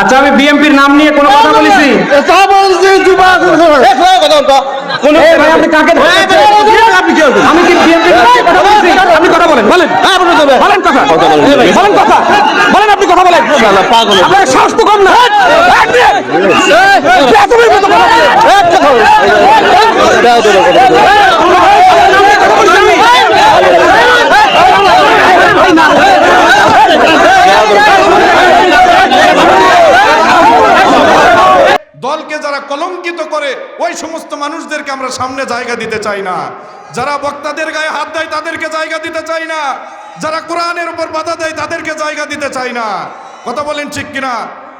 আচ্ছা আমি বিএমপির নাম নিয়ে কোনো কথা বলেছি তা বলছি যুবক এই ভাই আপনি কাকে ধরছেন? আপনি কি করবেন আমি কি বিএমপির নাম কথা বলেছি আপনি কথা বলেন বলেন বলেন কথা বলেন কথা বলেন আপনি কথা বলেন পাগল আপনার সাহস তো কম না কথা দলকে যারা কলঙ্কিত করে, ওই সমস্ত মানুষদেরকে আমরা সামনে জায়গা দিতে চাই না। যারা বক্তাদের গায়ে হাত দেয়, তাদেরকে জায়গা দিতে চাই না। যারা কোরআনের উপর বাধা দেয়, তাদেরকে জায়গা দিতে চাই না। কথা বলেন ঠিক কিনা?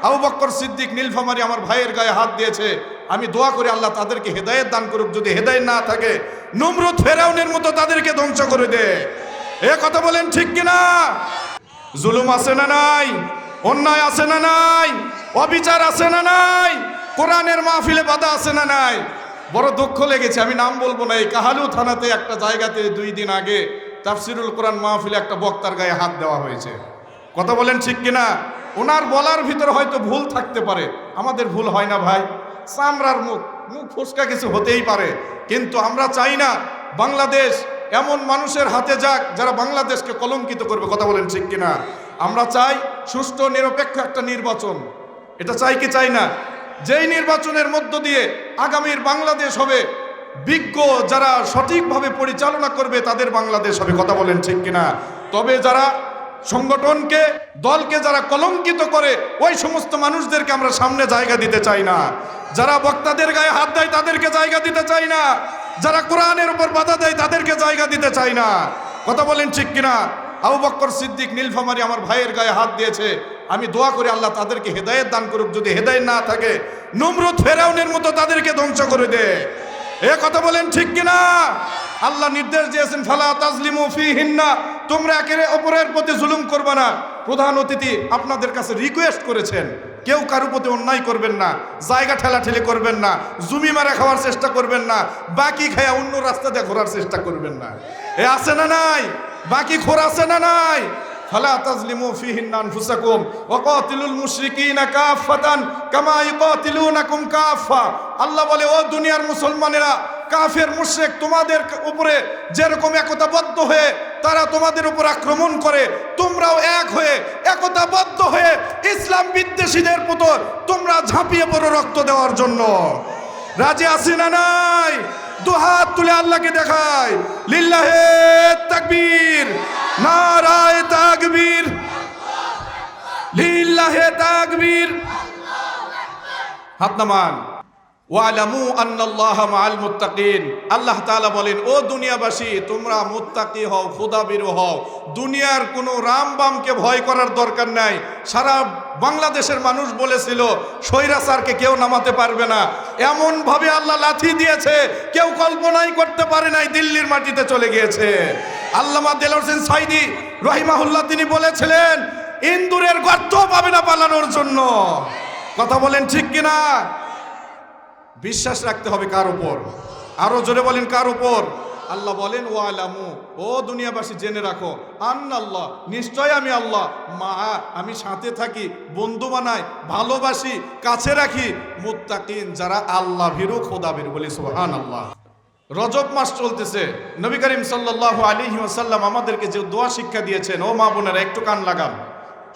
আবু বক্কর সিদ্দিক নীলফামারি আমার ভাইয়ের গায়ে হাত দিয়েছে। আমি দোয়া করি আল্লাহ তাদেরকে হেদায়েত দান করুক, যদি হেদায়েত না থাকে, নমরুদ ফেরাউনের মতো তাদেরকে ধ্বংস করে দে। এ কথা বলেন ঠিক কিনা? জুলুম আছে না নাই? অন্যায় আছে না নাই? অবিচার আছে না নাই? কোরআনের মাহফিলে বাধা আছে না নাই? বড় দুঃখ লেগেছে, আমি নাম বলব না। এই কাহালু থানাতে একটা জায়গাতে দুই দিন আগে তাফসিরুল কোরআন মাহফিলে একটা বক্তার গায়ে হাত দেওয়া হয়েছে। কথা বলেন ঠিক কিনা? ওনার বলার ভিতরে হয়তো ভুল থাকতে পারে। আমাদের ভুল হয় না ভাই। চামড়ার মুখ মুখ ফুসকা কিছু হতেই পারে। কিন্তু আমরা চাই না বাংলাদেশ এমন মানুষের হাতে যাক যারা বাংলাদেশকে কলঙ্কিত করবে। কথা বলেন ঠিক কিনা? আমরা চাই সুষ্ঠু, নিরপেক্ষ একটা নির্বাচন। এটা চাই কি চাই না? যেই নির্বাচনের মধ্য দিয়ে আগামীর বাংলাদেশ হবে, বিজ্ঞ যারা সঠিকভাবে পরিচালনা করবে তাদের বাংলাদেশ হবে, কথা বলেন ঠিক কিনা? তবে যারা সংগঠনকে, দলকে যারা কলঙ্কিত করে, ওই সমস্ত মানুষদেরকে আমরা সামনে জায়গা দিতে চাই না। যারা বক্তাদের গায়ে হাত দেয় তাদেরকে জায়গা দিতে চাই না। যারা কোরআনের উপর বাধা দেয় তাদেরকে জায়গা দিতে চাই না। কথা বলেন ঠিক কিনা? আবু বক্কর সিদ্দিক নীলফামারি আমার ভাইয়ের গায়ে হাত দিয়েছে। আমি দোয়া করি আল্লাহ তাদেরকে হেদায়ত দান করুক, যদি হেদায়ত না থাকে, নমরুদ ফেরাউনের মতো তাদেরকে ধ্বংস করে দে। এ কথা বলেন ঠিক কিনা? আল্লাহ নির্দেশ দিয়েছেন, ফালা তাজলিমু ফিহিন্না, তোমরা একে অপরের প্রতি জুলুম করবে না। প্রধান অতিথি আপনাদের কাছে রিকোয়েস্ট করেছেন। কেউ কারও প্রতি অন্যায় করবেন না, জায়গা ঠেলা ঠেলে করবেন না, জুমি মারা খাওয়ার চেষ্টা করবেন না, বাকি খায়া অন্য রাস্তা দিয়ে ঘোরার চেষ্টা করবেন না। এ আছে না নাই? বাকি খোর আছে না নাই? ফালা তাজলিমু ফিহিন্না আনফুসাকুম ওয়া কাতিলুল মুশরিকিনা কাফাতান কামা ইকাতিলুনাকুম কাফা আল্লাহ বলে, ও দুনিয়ার মুসলমানেরা, কাফের মুশরিক তোমাদের উপরে যেরকম একতাবদ্ধ হয়ে তারা তোমাদের উপর আক্রমণ করে, তোমরাও এক হয়ে একতাবদ্ধ হয়ে ইসলাম বিদ্বেষীদের পুতর তোমরা ঝাঁপিয়ে পড়ো রক্ত দেওয়ার জন্য। রাজি আছি না নাই? দুহাত তুলে আল্লাহকে দেখায় লিল্লাহে তাকবীর। নারায় তাকবীর লিল্লাহে তাকবীর। হাত নামান। ওয়ালামু আন্নাল্লাহ মাআল মুত্তাকিন। আল্লাহ তাআলা বলেন, ও দুনিয়াবাসী, তোমরা মুত্তাকি হও খোদাবির হও। দুনিয়ার কোনো রামবামকে ভয় করার দরকার নাই। সারা বাংলাদেশের মানুষ বলেছিল, স্বৈরাচারকে কেউ নামাতে পারবে না। এমন ভাবে আল্লাহ লাথি দিয়েছে, কেউ কল্পনাই করতে পারে নাই, দিল্লির মাটিতে চলে গিয়েছে। আল্লামা দেল হোসেন সাইদি রহিমাহুল্লাহ তিনি বলেছিলেন, ইন্দুরের গর্ত পাবে না পালানোর জন্য। কথা বলেন ঠিক কিনা? বিশ্বাস রাখতে হবে কার উপর? আরও জোরে বলেন কার উপর? আল্লাহ বলেন ও আলামু ও দুনিয়াবাসী, জেনে রাখো। আন্না আল্লাহ নিশ্চয় আমি আল্লাহ। মা, আমি সাথে থাকি, বন্ধু বানাই, ভালোবাসি, কাছে রাখি। মুত্তাকিন, যারা আল্লাহ ভীরু, খোদা ভীরু বলি সোহান আল্লাহ রজব মাস চলতেছে। নবী করিম সাল্লাহ আলী ওয়াসাল্লাম আমাদেরকে যে দোয়া শিক্ষা দিয়েছেন, ও মা বোনেরা, একটু কান লাগান।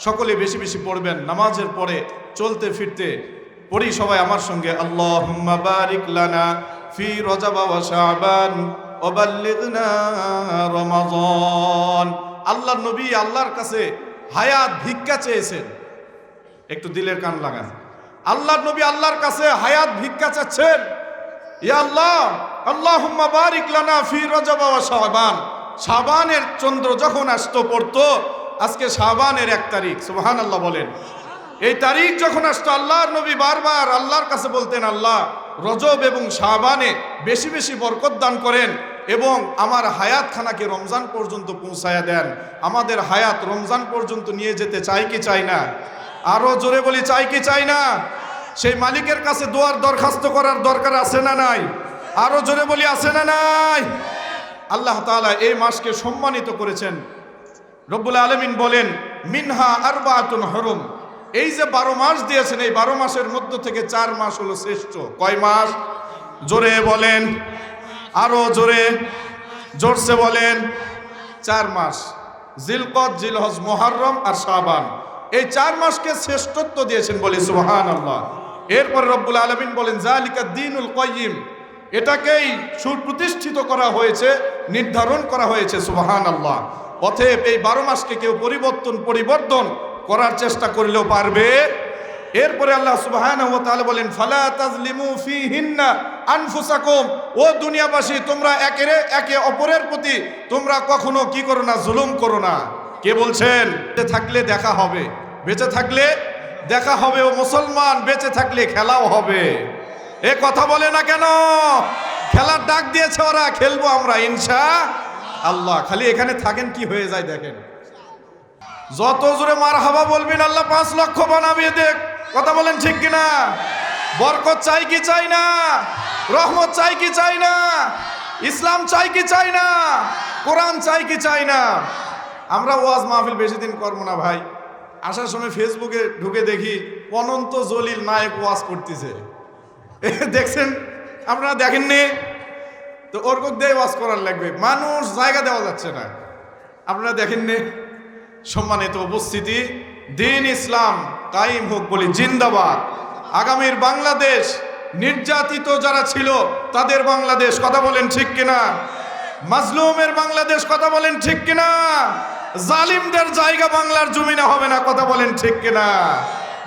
সকলে বেশি বেশি পড়বেন, নামাজের পরে চলতে ফিরতে পড়ি সবাই আমার সঙ্গে, আল্লাহুম্মা বারিক লানা ফি রজব ওয়া শাবান ওয়া বাল্লিগনা রমাদান। আল্লাহর নবী আল্লাহর কাছে হায়াত, ভিক্ষা চেয়েছেন। একটু দিলের কান লাগান। আল্লাহর নবী আল্লাহর কাছে হায়াত, ভিক্ষা চাচ্ছেন। ইয়া আল্লাহ, আল্লাহুম্মা বারিক লানা ফি রজব ওয়া শাবান। শাবানের চন্দ্র যখন আসতো পড়তো, আজকে শাবানের এক তারিখ, সুবহানাল্লাহ বলেন। এই তারিখ যখন আসতো, আল্লাহর নবী বারবার আল্লাহর কাছে বলতেন, আল্লাহ, রজব এবং শাহবানে বেশি বেশি বরকত দান করেন এবং আমার হায়াত খানাকে রমজান পর্যন্ত পৌঁছায়া দেন। আমাদের হায়াত রমজান পর্যন্ত নিয়ে যেতে চাই কি চাই না? আরও জোরে বলি, চাই কি চাই না? সেই মালিকের কাছে দোয়ার দরখাস্ত করার দরকার আছে না নাই? আরও জোরে বলি, আছে না নাই? আল্লাহ তাআলা এই মাসকে সম্মানিত করেছেন। রব্বুল আলমিন বলেন, মিনহা আরবাতুন হরম। এই যে বারো মাস দিয়েছেন, এই বারো মাসের মধ্য থেকে চার মাস হলো শ্রেষ্ঠ। কয় মাস? জোরে বলেন। আরও জোরে। জোরসে বলেন। চার মাস। জিলকত জিলহজ, মোহাররম আর শাবান। এই চার মাসকে শ্রেষ্ঠত্ব দিয়েছেন বলে সুবহান আল্লাহ এরপরে রব্বুল আলমিন বলেন জালিকা দিনুল কয়িম এটাকেই সুপ্রতিষ্ঠিত করা হয়েছে, নির্ধারণ করা হয়েছে সুবহান আল্লাহ অতএব এই বারো মাসকে কেউ পরিবর্তন পরিবর্তন করার চেষ্টা করলেও পারবে। এরপরে আল্লাহ সুবহানাহু ওয়া তাআলা বলেন, ফালা তাজলিমু ফিহিন্না আনফুসাকুম। ও দুনিয়াবাসী, তোমরা একের একে অপরের প্রতি তোমরা কখনো কি করো না, জুলুম করো না। কে বলছেন? বেঁচে থাকলে দেখা হবে, বেঁচে থাকলে দেখা হবে ও মুসলমান, বেঁচে থাকলে খেলাও হবে। এ কথা বলে না কেন? খেলার ডাক দিয়েছে ওরা, খেলব আমরা, ইনশা আল্লাহ। খালি এখানে থাকেন কি হয়ে যায় দেখেন। যত জোরে মার হাবা বলবেন, আল্লাহ পাঁচ লক্ষ বানাবে দেখ। কথা বলেন ঠিক কিনা? বরকত চাই কি চাই না? রহমত চাই কি চাই না? ইসলাম চাই কি চাই না? কোরআন চাই কি চাই না? আমরা ওয়াজ মাহফিল বেশি দিন করব না ভাই। আসার সময় ফেসবুকে ঢুকে দেখি অনন্ত জলিল নায়ক ওয়াজ করতেছে। দেখছেন? আপনারা দেখেননি? তো ওরকম দিয়ে ওয়াজ করার লাগবে। মানুষ জায়গা দেওয়া যাচ্ছে না। আপনারা দেখেননি? সম্মানিত উপস্থিতি, দিন ইসলাম কাইম হোক বলি জিন্দাবাদ। আগামীর বাংলাদেশ, নির্যাতিত যারা ছিল, তাদের বাংলাদেশ কথা বলেন ঠিক কিনা? মাজলুমের বাংলাদেশ কথা বলেন ঠিক কিনা? জালিমদের জায়গা বাংলার জমিনে হবে না কথা বলেন ঠিক কিনা?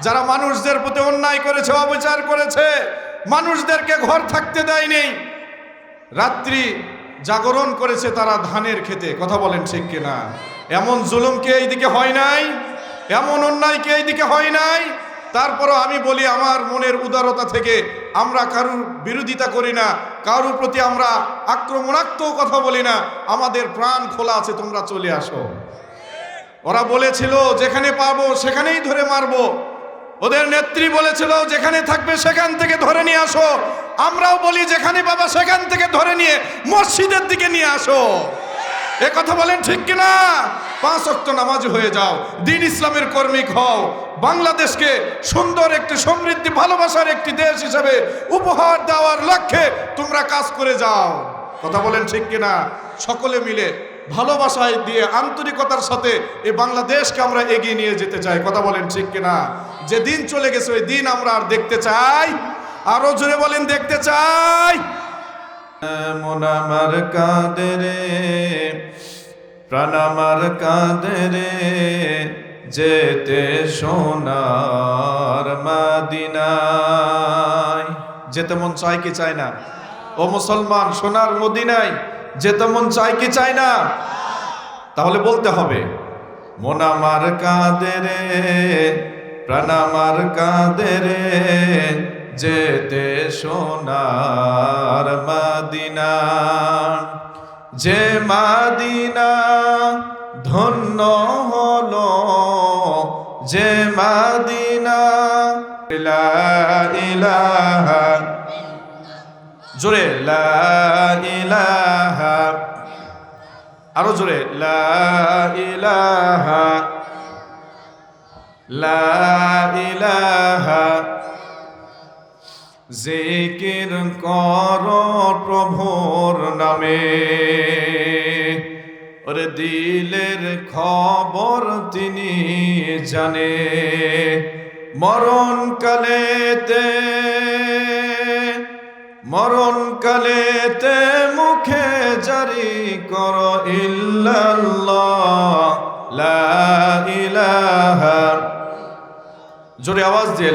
যারা মানুষদের প্রতি অন্যায় করেছে, অবিচার করেছে, মানুষদেরকে ঘর থাকতে দেয়নি, রাত্রি জাগরণ করেছে তারা ধানের খেতে কথা বলেন ঠিক কিনা? এমন জুলুম কি এইদিকে হয় নাই? এমন অন্যায় কি এইদিকে হয় নাই? তারপরও আমি বলি, আমার মনের উদারতা থেকে আমরা কারুর বিরোধিতা করি না, কারুর প্রতি আমরা আক্রমণাত্মক কথা বলি না, আমাদের প্রাণ খোলা আছে, তোমরা চলে আসো। ওরা বলেছিল, যেখানে পাবো সেখানেই ধরে মারবো। ওদের নেত্রী বলেছিল, যেখানে থাকবে সেখান থেকে ধরে নিয়ে আসো। আমরাও বলি, যেখানে পাবা সেখান থেকে ধরে নিয়ে মসজিদের দিকে নিয়ে আসো। এ কথা বলেন ঠিক কিনা? পাঁচ অক্ট নামাজ হয়ে যাও, দিন ইসলামের কর্মিক হও। বাংলাদেশকে সুন্দর একটি সমৃদ্ধি, ভালোবাসার একটি দেশ হিসেবে উপহার দেওয়ার লক্ষ্যে তোমরা কাজ করে যাও। কথা বলেন ঠিক কিনা? সকলে মিলে ভালোবাসায় দিয়ে আন্তরিকতার সাথে এই বাংলাদেশকে আমরা এগিয়ে নিয়ে যেতে চাই। কথা বলেন ঠিক কিনা? যে দিন চলে গেছে, ওই দিন আমরা আর দেখতে চাই। আরও জোরে বলেন, দেখতে চাই। মন আমার কাঁদে রে, প্রাণ আমার কাঁদে রে, যেতে সোনার মাদিনায়। যেতে মন চায় কি চায় না? ও মুসলমান, সোনার মদিনায় যেতে মন চায় কি চায় না? তাহলে বলতে হবে, মন আমার কাঁদে রে, প্রাণ আমার কাঁদে রে যেতে সোনার মাদিনা, যে মাদিনা ধন্য হলো, যে মাদিনা জোরে লা আরও জোরে লা ইলাহা। জিকির কর প্রভুর নামে। ওরে দিলের খবর তিনি জানে। মরণ কালেতে মরণ কালেতে মুখে জারি কর ইল্লাল্লাহ, লা ইলাহা জোরে আওয়াজ দিয়ে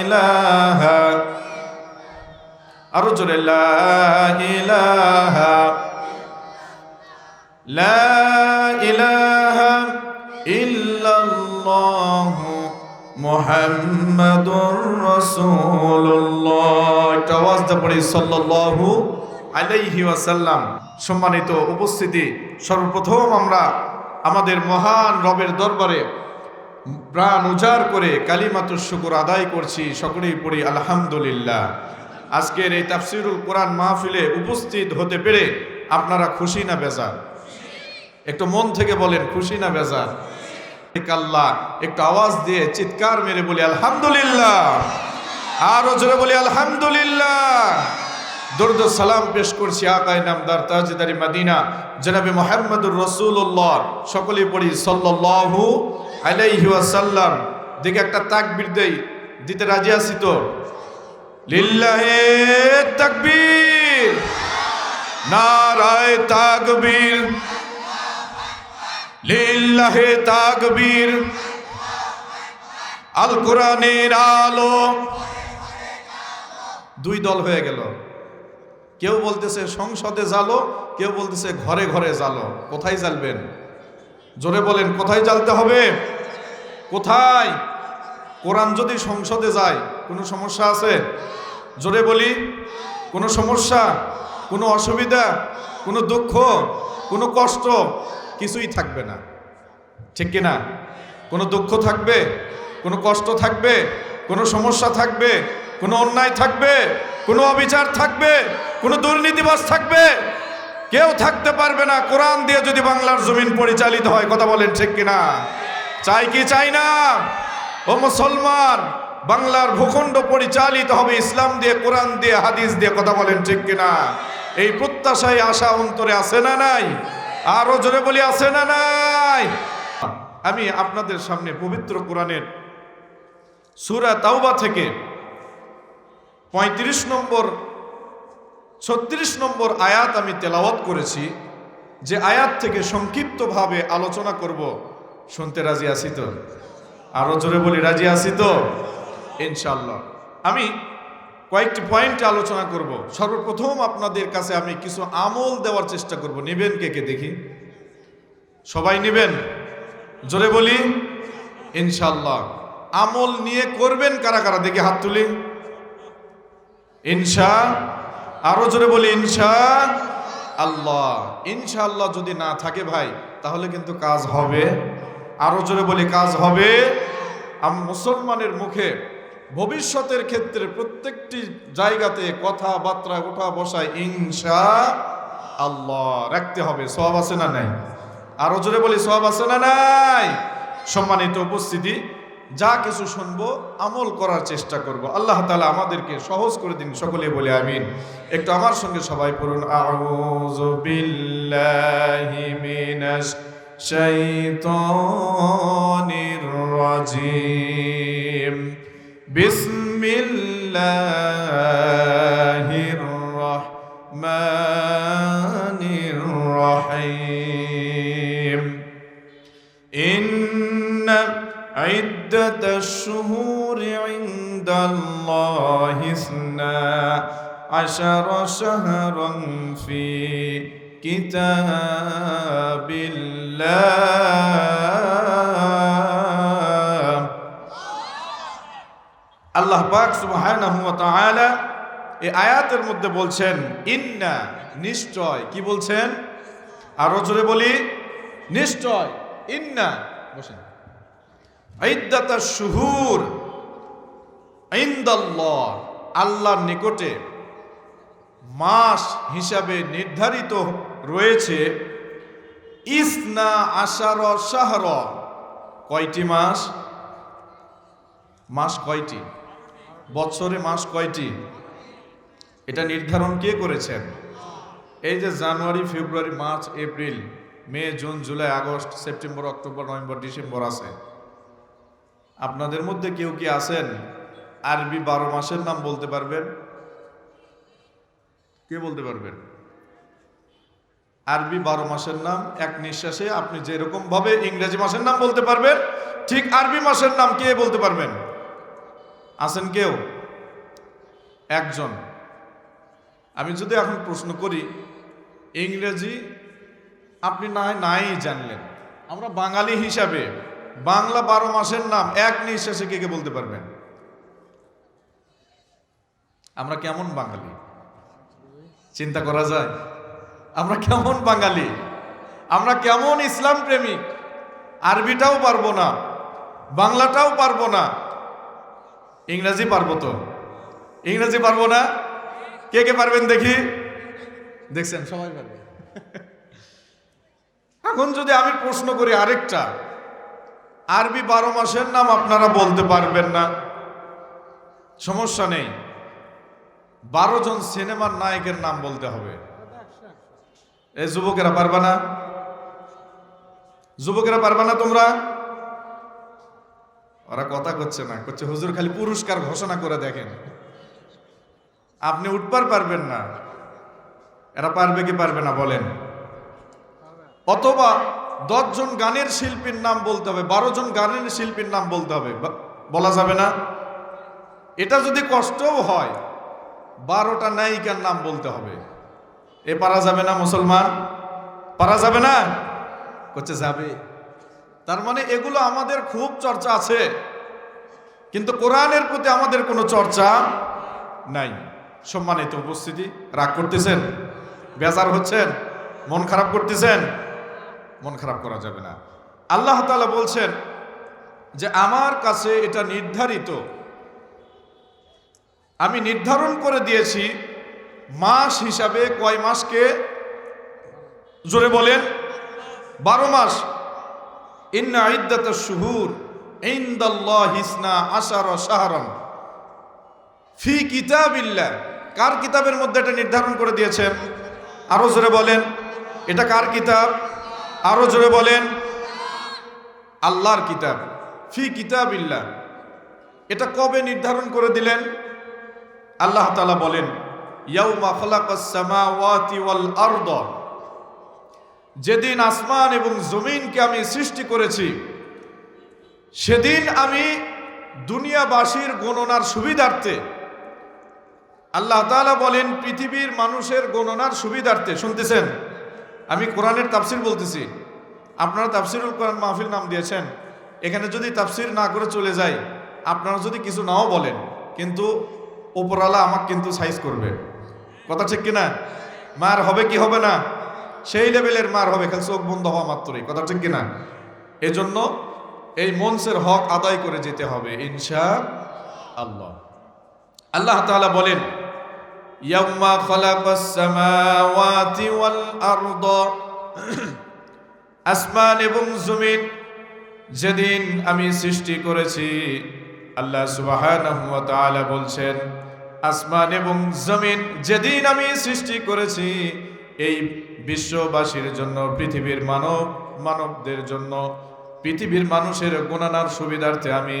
ইলাহা আরও জোরে, লা ইলাহা লা ইলাহা ওয়াসাল্লাম। সম্মানিত উপস্থিতি, সর্বপ্রথম আমরা আমাদের মহান রবের দরবারে প্রাণ উজাড় করে কালিমাতুর শুকুর আদায় করছি, সকলেই পড়ি আলহামদুলিল্লাহ। আজকের এই তাফসিরুল কোরআন মাহফিলে উপস্থিত হতে পেরে আপনারা খুশি না বেজার? একটু মন থেকে বলেন, খুশি না বেজার? আল্লাহ একটু আওয়াজ দিয়ে চিৎকার মেরে বলি আলহামদুলিল্লাহ। আরও জোরে বলি আলহামদুলিল্লাহ। দরুদ সালাম পেশ করছি আকাই নামদার তাজদারি মাদিনা। জনাবে মোহাম্মদুর রসুল্লাহ সকলে পড়ি সাল্লাল্লাহু আলাইহি ওয়াসাল্লাম, দিকে একটা তাকবীর দেই, দিতে রাজি আছি তো? লিল্লাহে তাকবীর, নারায় তাকবীর, লিল্লাহে তাকবীর, আল কোরআনের আলো। দুই দল হয়ে গেল। কেউ বলতেছে সংসদে জালো কেউ বলতেছে ঘরে ঘরে জালো কোথায় জ্বালবেন? জোরে বলেন, কোথায় জ্বালতে হবে? কোথায়? কোরআন যদি সংসদে যায়, কোনো সমস্যা আছে? জোরে বলি, কোনো সমস্যা, কোনো অসুবিধা, কোনো দুঃখ, কোনো কষ্ট কিছুই থাকবে না। ঠিক কিনা? কোনো দুঃখ থাকবে, কোনো কষ্ট থাকবে, কোনো সমস্যা থাকবে, কোনো অন্যায় থাকবে, কোনো অবিচার থাকবে, কোনো দুর্নীতিবাজ থাকবে কেউ থাকতে পারবে না। কোরআন দিয়ে যদি বাংলার জমিন পরিচালিত হয়, কথা বলেন ঠিক কিনা? চাই কি চাই না? ও মুসলমান, বাংলার ভূখণ্ড পরিচালিত হবে, ইসলাম দিয়ে, কোরআন দিয়ে, হাদিস দিয়ে, কথা বলেন ঠিক কিনা? এই প্রত্যাশায় আশা অন্তরে আছে না নাই? আরও জোরে বলি, আছে না নাই? আমি আপনাদের সামনে পবিত্র কোরআনের সুরা তাওবা থেকে পঁয়ত্রিশ নম্বর ছত্রিশ নম্বর আয়াত আমি তেলাওয়াত করেছি, যে আয়াত থেকে সংক্ষিপ্তভাবে আলোচনা করব। শুনতে রাজি আছি তো? আরও জোরে বলি, রাজি আছি তো? ইনশাল্লাহ আমি কয়েকটি পয়েন্ট আলোচনা করব। সর্বপ্রথম আপনাদের কাছে আমি কিছু আমল দেওয়ার চেষ্টা করব। নেবেন কে কে দেখি? সবাই নেবেন? জোরে বলি ইনশাল্লাহ আমল নিয়ে করবেন কারা কারা? দেখি হাত তুলি। ইনশা আরও জোরে বলি ইনশা আল্লাহ, ইনশাআল্লাহ যদি না থাকে ভাই, তাহলে কিন্তু কাজ হবে। আরও জোরে বলি, কাজ হবে। মুসলমানের মুখে ভবিষ্যতের ক্ষেত্রে প্রত্যেকটি জায়গাতে কথাবার্তা ওঠা বসায় ইনশা আল্লাহ রাখতে হবে। সব আছে না নাই? আরও জোরে বলি সব আছে না নাই? সম্মানিত উপস্থিতি যা কিছু শুনব, আমল করার চেষ্টা করব। আল্লাহ তালা আমাদেরকে সহজ করে দিন সকলে বলে আমিন। একটু আমার সঙ্গে সবাই পড়ুন। আউযু বিল্লাহি মিনাশ শাইতানির রাজিম। বিসমিল্লাহির شهرا في كتاب الله আল্লাহ পাক সুবহানাহু ওয়া তাআলা এই আয়াতের মধ্যে বলছেন ইন্না নিশ্চয় কি বলছেন আরো জোরে বলি নিশ্চয় ইন্না বসেন ঈদ্দাতা শুহুর ইন্দাল্লাহ আল্লাহর নিকটে মাস হিসাবে নির্ধারিত রয়েছে। ইসনা আশার শাহর। কয়টি মাস? মাস কয়টি? বছরে মাস কয়টি? এটা নির্ধারণ কে করেছেন? এই যে জানুয়ারি, ফেব্রুয়ারি, মার্চ, এপ্রিল, মে, জুন, জুলাই, আগস্ট, সেপ্টেম্বর, অক্টোবর, নভেম্বর, ডিসেম্বর আছে। আপনাদের মধ্যে কেউ কি আছেন? আরবি বারো মাসের নাম বলতে পারবেন? কে বলতে পারবেন? আরবি বারো মাসের নাম, এক নিঃশ্বাসে আপনি যেরকম ভাবে ইংরেজি মাসের নাম বলতে পারবেন, ঠিক আরবি মাসের নাম কে বলতে পারবেন? আছেন কেউ? একজন। আমি যদি এখন প্রশ্ন করি, ইংরেজি আপনি না নাই জানলেন। আমরা বাঙালি হিসাবে বাংলা বারো মাসের নাম, এক নিঃশ্বাসে কে কে বলতে পারবেন? আমরা কেমন বাঙালি? চিন্তা করা যায়। আমরা কেমন বাঙালি? আমরা কেমন ইসলাম প্রেমিক? আরবিটাও পারব না, বাংলাটাও পারব না। ইংরাজি পারব তো। ইংরাজি পারব না? কে কে পারবেন দেখি? দেখছেন, সবাই পারবে। এখন যদি আমি প্রশ্ন করি আরেকটা, আরবি বারো মাসের নাম আপনারা বলতে পারবেন না। সমস্যা নেই। বারো জন সিনেমার নায়কের নাম বলতে হবে। এই যুবকেরা পারবা না? যুবকেরা পারবা না তোমরা? ওরা কথা করছে না, করছে, হুজুর, খালি পুরস্কার ঘোষণা করে দেখেন। আপনি উঠবার পারবেন না। এরা পারবে কি পারবে না বলেন। অথবা দশজন গানের শিল্পীর নাম বলতে হবে, বারো জন গানের শিল্পীর নাম বলতে হবে বলা যাবে না? এটা যদি কষ্টও হয় বারোটা নায়িকার নাম বলতে হবে। এ পারা যাবে না মুসলমান? পারা যাবে না? করছে যাবে। তার মানে এগুলো আমাদের খুব চর্চা আছে। কিন্তু কোরআনের প্রতি আমাদের কোনো চর্চা নাই। সম্মানিত উপস্থিতি, রাগ করতেছেন? বেজার হচ্ছেন? মন খারাপ করতেছেন? মন খারাপ করা যাবে না। আল্লাহ তাআলা বলছেন যে, আমার কাছে এটা নির্ধারিত আমি নির্ধারণ করে দিয়েছি মাস হিসাবে কয় মাসকে? জোরে বলেন। বারো মাস। ইন্না ইদ্দাত শুহুর, ইন্দাল্লাহ হিসনা আশার শাহরন। ফি কিতাবিল্লাহ। কার কিতাবের মধ্যে এটা নির্ধারণ করে দিয়েছেন? আরও জোরে বলেন। এটা কার কিতাব? আরও জোরে বলেন। আল্লাহর কিতাব। ফি কিতাবিল্লাহ। এটা কবে নির্ধারণ করে দিলেন? আল্লাহ তাআলা বলেন যেদিন আসমান এবং জমিনকে আমি সৃষ্টি করেছি, সেদিন আমি দুনিয়াবাসীর গণনার সুবিধার্থে, আল্লাহ তালা বলেন, পৃথিবীর মানুষের গণনার সুবিধার্থে শুনতেছেন? আমি কোরআনের তাফসির বলতেছি। আপনারা তাফসিরুল কোরআন মাহফিল নাম দিয়েছেন। এখানে যদি তাফসির না করে চলে যায়, আপনারা যদি কিছু নাও বলেন, কিন্তু ওপরওয়ালা আমাকে কিন্তু সাইজ করবে। কথা ঠিক কিনা? মার হবে কি হবে না? সেই লেভেলের মার হবে, খালি চোখ বন্ধ হওয়া মাত্রই। কথা ঠিক কিনা? এজন্য এই মনসের হক আদায় করে যেতে হবে ইনশা আল্লাহ আল্লাহ তাআলা বলেন, ইয়াউমা খালাকাস সামাওয়াতি ওয়াল আরদ। আসমান এবং জমিন যেদিন আমি সৃষ্টি করেছি, আল্লাহ সুবহানাহু ওয়া তাআলা বলছেন আসমান এবং জমিন যেদিন আমি সৃষ্টি করেছি, এই বিশ্ববাসীর জন্য, পৃথিবীর মানব, মানবদের জন্য, পৃথিবীর মানুষের গুণানার সুবিধার্থে আমি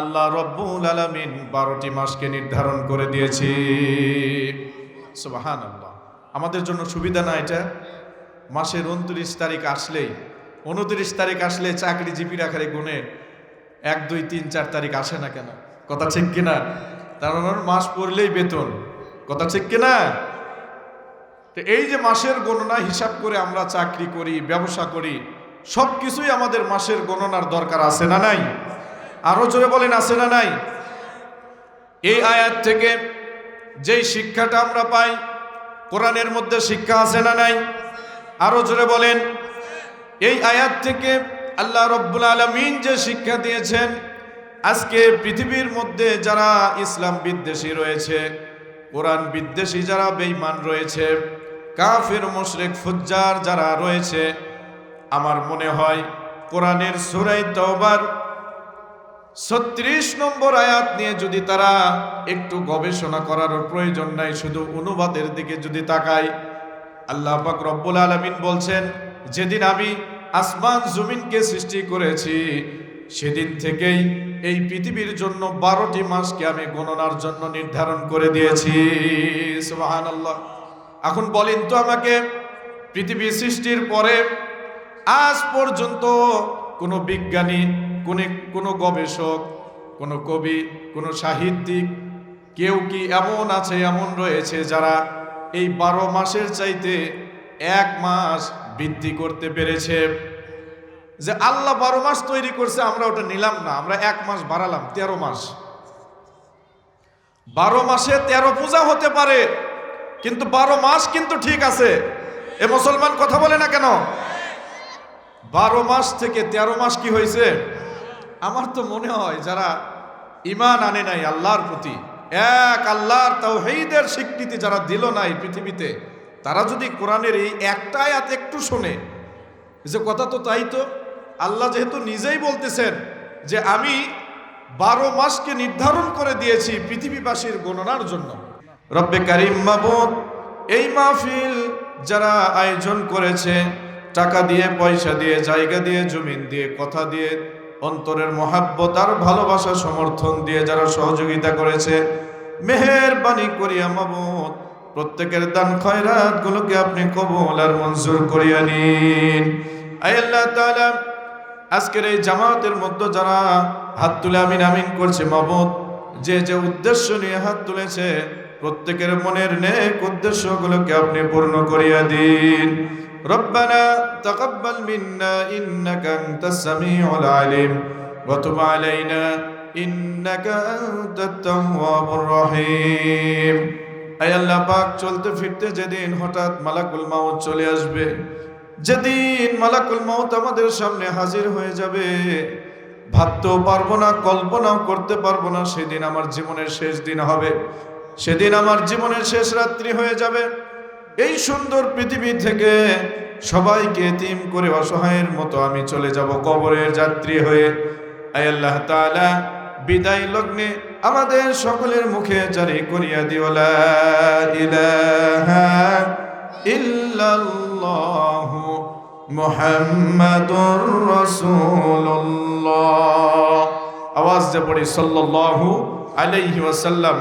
আল্লাহ রব্বুল আলামিন বারোটি মাসকে নির্ধারণ করে দিয়েছি। সুবাহান আল্লাহ আমাদের জন্য সুবিধা না এটা? মাসের উনত্রিশ তারিখ আসলেই, উনত্রিশ তারিখ আসলে চাকরি জিপি রাখারে গুণে এক, দুই, তিন, চার তারিখ আসে না কেন? কথা ঠিক কিনা? তার মানে মাস পড়লেই বেতন। কথা ঠিক কিনা? তো এই যে মাসের গণনা হিসাব করে আমরা চাকরি করি, ব্যবসা করি সব কিছুই আমাদের মাসের গণনার দরকার আছে না নাই? আরও জোরে বলেন, আছে না নাই? এই আয়াত থেকে যেই শিক্ষাটা আমরা পাই, কোরআনের মধ্যে শিক্ষা আছে না নাই? আরও জোরে বলেন। এই আয়াত থেকে আল্লাহ রব্বুল আলমিন যে শিক্ষা দিয়েছেন আজকে পৃথিবীর মধ্যে যারা ইসলাম বিদ্বেষী রয়েছে, কোরআন বিদ্বেষী যারা বেঈমান রয়েছে, কাফের, মুশরিক, ফুজ্জার যারা রয়েছে, আমার মনে হয় কোরআনের সুরাই তওবার ছত্রিশ নম্বর আয়াত নিয়ে যদি তারা একটু গবেষণা করার প্রয়োজন নাই, শুধু অনুবাদের দিকে যদি তাকায়, আল্লাহ পাক রব্বুল আলামিন বলছেন, যেদিন আমি আসমান জমিনকে সৃষ্টি করেছি সেদিন থেকেই এই পৃথিবীর জন্য বারোটি মাসকে আমি গণনার জন্য নির্ধারণ করে দিয়েছি। এখন বলেন তো আমাকে, পৃথিবী সৃষ্টির পরে আজ পর্যন্ত কোনো বিজ্ঞানী, কোন কোনো গবেষক, কোনো কবি, কোনো সাহিত্যিক, কেউ কি এমন আছে, এমন রয়েছে যারা এই বারো মাসের চাইতে এক মাস বৃদ্ধি করতে পেরেছে? যে আল্লাহ বারো মাস তৈরি করছে, আমরা ওটা নিলাম না, আমরা এক মাস বাড়ালাম, তেরো মাস। বারো মাসে তেরো পূজা হতে পারে, কিন্তু বারো মাস কিন্তু ঠিক আছে। এ মুসলমান কথা বলে না কেন? বারো মাস থেকে তেরো মাস কি হয়েছে? আমার তো মনে হয় যারা ইমান আনে নাই আল্লাহর প্রতি, এক আল্লাহর তাও তাওহীদের স্বীকৃতি যারা দিল নাই পৃথিবীতে, তারা যদি কোরআনের এই একটা আয়াত একটু শোনে, যে কথা তো তাই তো আল্লাহ যেহেতু নিজেই বলতেছেন যে আমি বারো মাসকে নির্ধারণ করে দিয়েছি পৃথিবীবাসীর গণনার জন্য। রব্বে কারিম মাবুদ, এই মাহফিল যারা আয়োজন করেছে, টাকা দিয়ে, পয়সা দিয়ে, জায়গা দিয়ে, জমিন দিয়ে, কথা দিয়ে, অন্তরের মহাব্বত আর ভালোবাসা সমর্থন দিয়ে যারা সহযোগিতা করেছে, মেহেরবানি করিয়া মাবুদ, প্রত্যেকের দান খয়রাত গুলোকে আপনি কবুল আর মঞ্জুর করিয়া নিন। আল্লাহ তাআলা আজকের এই জামাতের মধ্যে যারা হাত তুলে আমিন আমিন করছে মাবুদ যে যে উদ্দেশ্য নিয়ে হাত তুলেছে প্রত্যেকের মনের নেক উদ্দেশ্যগুলোকে আপনি পূর্ণ করিয়া দিন ربنا تقبل منا إنك أنت السميع العليم وتب علينا إنك أنت التواب الرحيم আয় আল্লাহ পাক চলতে ফিরতে যেদিন হঠাৎ মালাকুল মাউত চলে আসবে যেদিন মালাকুল মাউত আমাদের সামনে হাজির হয়ে যাবে, ভাবতেও পারব না, কল্পনাও করতে পারব না, সেদিন আমার জীবনের শেষ দিন হবে। সেদিন আমার জীবনের শেষ রাত্রি হয়ে যাবে। এই সুন্দর পৃথিবী থেকে সবাইকে তিম করে অসহায়ের মতো আমি চলে যাব কবরের যাত্রী হয়ে। আয় আল্লাহ তাআলা, বিদায় লগ্নে আমাদের সকলের মুখে জারি করিয়া দিওলা ইল্লাল্লাহু মুহাম্মাদুর রাসূলুল্লাহ। আওয়াজ যে পড়ি সাল্লাল্লাহু আলাইহি ওয়াসাল্লাম।